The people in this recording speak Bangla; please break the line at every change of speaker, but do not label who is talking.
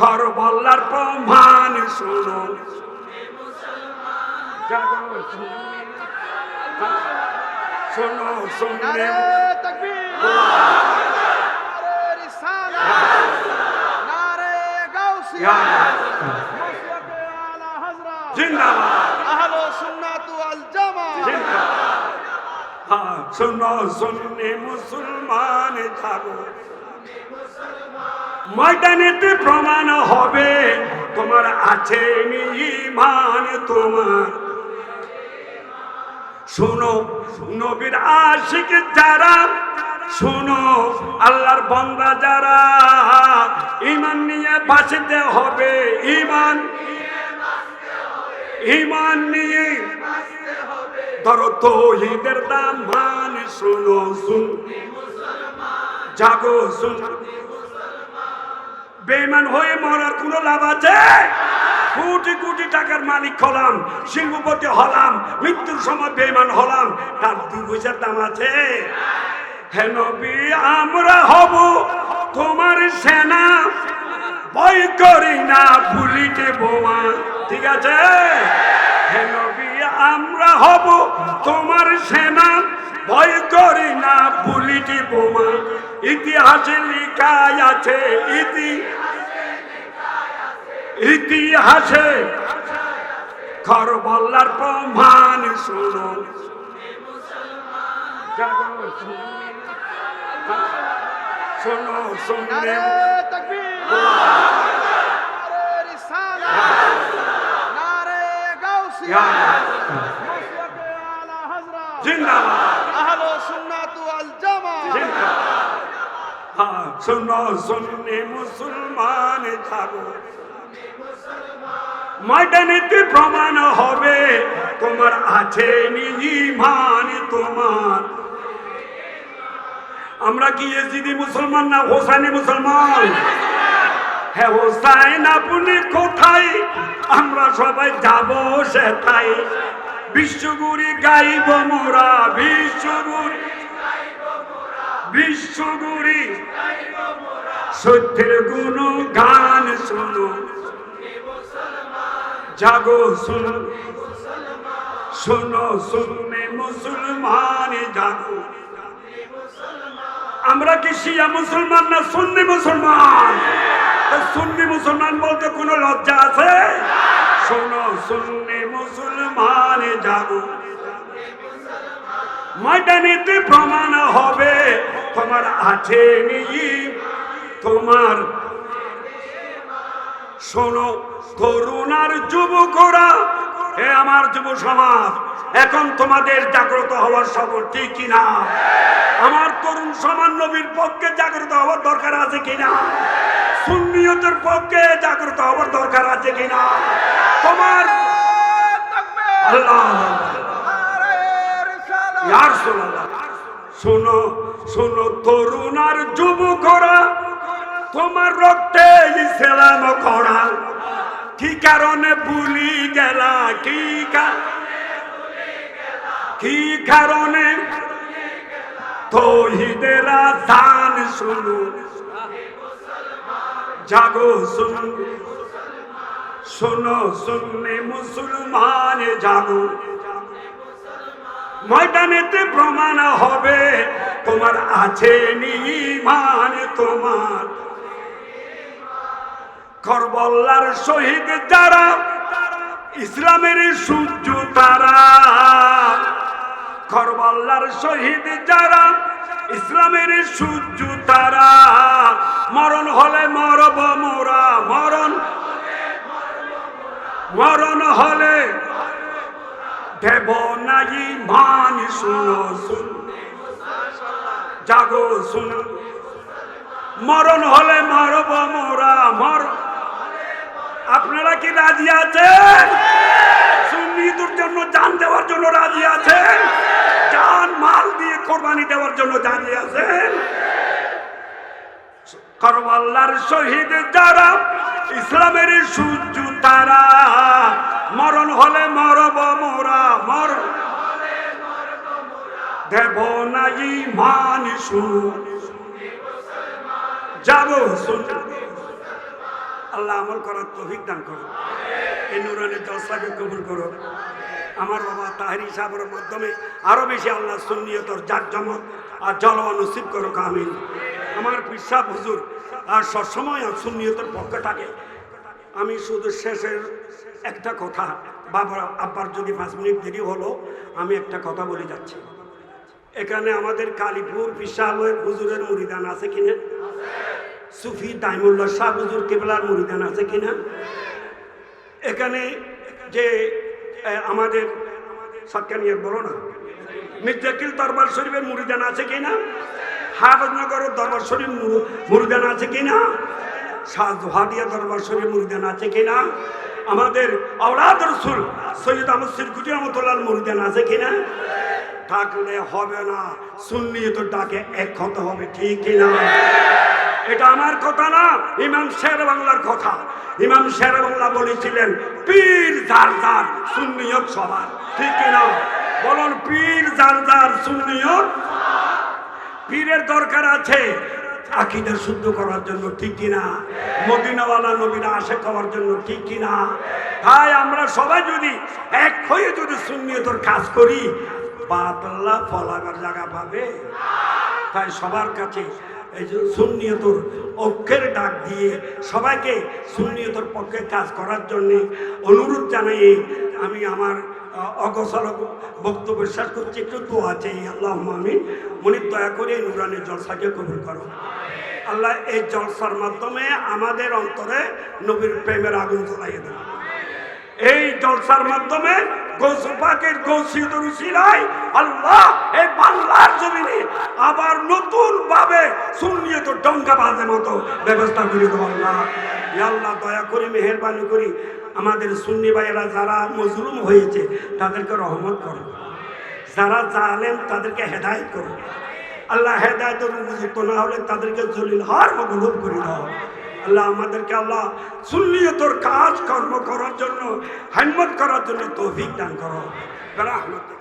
করবল্লার প্রমাণ শুনো। শোনো জিন্দাবাদ। হ্যাঁ শোনো শুনলে মুসলমান যাব ময়দানেতে প্রমাণ হবে। তোমার আছে ইমান তোমার। শোনো নবীর আশিক যারা, শোনো, আল্লাহর বন্দা যারা। ইমান নিয়ে বাঁচতে হবে ইমান ইমান নিয়ে ধরো তো ঈদের দাম মান, শোনো, শুন। জাগো, শুন। বেমান হয়ে মরার কোনো লাভ আছে? কোটি কোটি টাকার মালিক হলাম, শিল্পপতি হলাম, মৃত্যুর সময় বেমান হলাম। তার দু পয়সার দাম আছে। হে নবী, আমরা হব তোমার সেনা। ভয় করি না, ভুলিতে বোমা। ঠিক আছে? হে নবী, আমরা হব তোমার সেনা। ভয় করি না ভুলিতে বোমা। ইতিহাসে লিখাই আছে ইতি ইতিহাসে। খরবল্লার প্রমাণ শুনো। জাগো, শোনো। শুনলে শুনলে মুসলমান প্রমাণ হবে? তোমার আছে ইমান তোমার। আমরা কি এসিদি মুসলমান না হোসাইনি মুসলমান? হ্যাঁ কোথায়? আমরা সবাই যাব সেটাই বিশ্বগুরি গাইব মোরা, বিশ্বগুরি বিশ্বগুরি। সত্যের গুণ, গান শুনো। জাগো শুনো। শোনো, শুনে, মুসলমান, জাগো। আমরা কি শিয়া মুসলমান না সুন্নি মুসলমান? সুন্নি মুসলমান বলতে কোনো লজ্জা আছে? শোনো সুন্নি মুসলমান, জাগো। ময়দানিতে প্রমাণ হবে। তোমার আছে তোমার শোনো তরুণ আর যুবকরা হে আমার যুব সমাজ এখন তোমাদের জাগ্রত হওয়ার সবর ঠিক কিনা? আমার তরুণ সমাজ নবীর পক্ষে জাগ্রত হওয়ার দরকার আছে কিনা? সুন্নিয়তের পক্ষে জাগ্রত হওয়ার দরকার আছে কিনা? তোমার আল্লাহ। শোনো শোনো তরুণ আর যুবকরা তোমার রক্তে ইসলাম করা। কি কারণে ভুলি গেলা, কি কা- কারণে? তহিদেরা দান শুনু। জাগো শুনু। শোনো শুনলে মুসলমান জাগো। ময়দানেতে প্রমাণ হবে। তোমার আছে নিমান তোমার করবল্লার শহীদ যারা, ইসলামের সূর্য তারা। করবল্লার শহীদ যারা, ইসলামের সূর্য তারা। মরণ হলে মরব মোরা, মরণ মরণ হলে দেব নাই মান শুনো, শুন। জাগো, শুন। মরণ হলে মরব মোরা, মর আপনারা কি রাজি আছেন? সুন্নিদের জন্য জান দেওয়ার জন্য রাজি আছেন? জান, মাল দিয়ে কোরবানি দেওয়ার জন্য রাজি আছেন? করবাল্লার শহীদ যারা ইসলামের সূর্য তারা। মরণ হলে মরব মোরা দেব নাই মান যাব আল্লাহ আমল করার তৌফিক দান করো এই নুরানের জলসাকে কবুল করো আমার বাবা তাহারি সাহেবের মাধ্যমে আরও বেশি আল্লাহ সুন্নিয়তর জাকজমক আর জলওয়া নসিব করো কামিন আমার পিসাব হুজুর, আর সবসময় সুন্নিয়তের পক্ষে থাকে। আমি শুধু শেষের একটা কথা, বাবা আব্বার যদি পাঁচ মিনিট দেরি হলো, আমি একটা কথা বলে যাচ্ছি। এখানে আমাদের কালীপুর বিশালের হুজুরের মুরিদান আছে কিনা? সুফি দাইমুল্লাহ শাহ হুজুর কেবলার মুরিদান আছে কিনা? এখানে যে আমাদের সাতকানিয়া বলো না? মির্জাকিল দরবার শরীফের মুরিদান আছে কিনা? হাফজনগরের দরবার শরীফ মুরিদান আছে কিনা? শাহজাহাদিয়া দরবার শরীফ মুরিদান আছে কিনা? আমাদের আওলাদ রসুল সৈয়দ আহমদ সিরকুটি রহমতুল্লাহ মুরিদান আছে কিনা? থাকলে হবে না। সুন্নিয়ত ডাকে এক হতে হবে, ঠিক না? এটা আমার কথা না, ইমাম শের বাংলার কথা। ইমাম শের বাংলা বলেছিলেন, পীর যার যার সুন্নিয়ত সবার, ঠিক না? বলুন, পীর যার যার সুন্নিয়ত পীরের দরকার আছে আকিদা শুদ্ধ করার জন্য, ঠিক কিনা মদিনাওয়ালা নবীরা আসে খাওয়ার জন্য, ঠিক কিনা তাই আমরা সবাই যদি এক হয়ে যদি সুন্নিয়তর কাজ করি পাতলা ফলাবার জায়গা পাবে। তাই সবার কাছে এই যে সুন্নিয়তর অক্ষের ডাক দিয়ে সবাইকে সুন্নিয়তর পক্ষে কাজ করার জন্য অনুরোধ জানাই আমি আমার আহ, অগোছল বক্তব্য শেষ করছি। একটু তো আছে আল্লাহ আমি মনির দয়া করে নুরানের জলসাকে কবুল করো। আল্লাহ এই জলসার মাধ্যমে আমাদের অন্তরে নবীর প্রেমের আগুন জ্বলাইয়ে দেন। এই জলসার মাধ্যমে গৌসুপাকের গৌসিয়ত রুসিলাই আল্লাহ, এই বাংলার জমিনে আবার নতুন ভাবে সুন্নিয়ত ডঙ্কা বাজে মতো ব্যবস্থা করে দেবো আল্লাহ। আল্লাহ, দয়া করে মেহরবানি করি। আমাদের সুন্নি ভাইয়েরা যারা মজরুম হয়েছে, তাদেরকে রহমত করো। যারা জালেম, তাদেরকে হেদায়ত করো। আল্লাহ হেদায়তের উপযুক্ত না হলে তাদেরকে জলিল হার মগলুব করে দাও। আল্লাহ আমাদেরকে আল্লাহ সুন্নিয়তর কাজ কর্ম করার জন্য হাইমত করার জন্য তৌফিক দান করো। রাহমত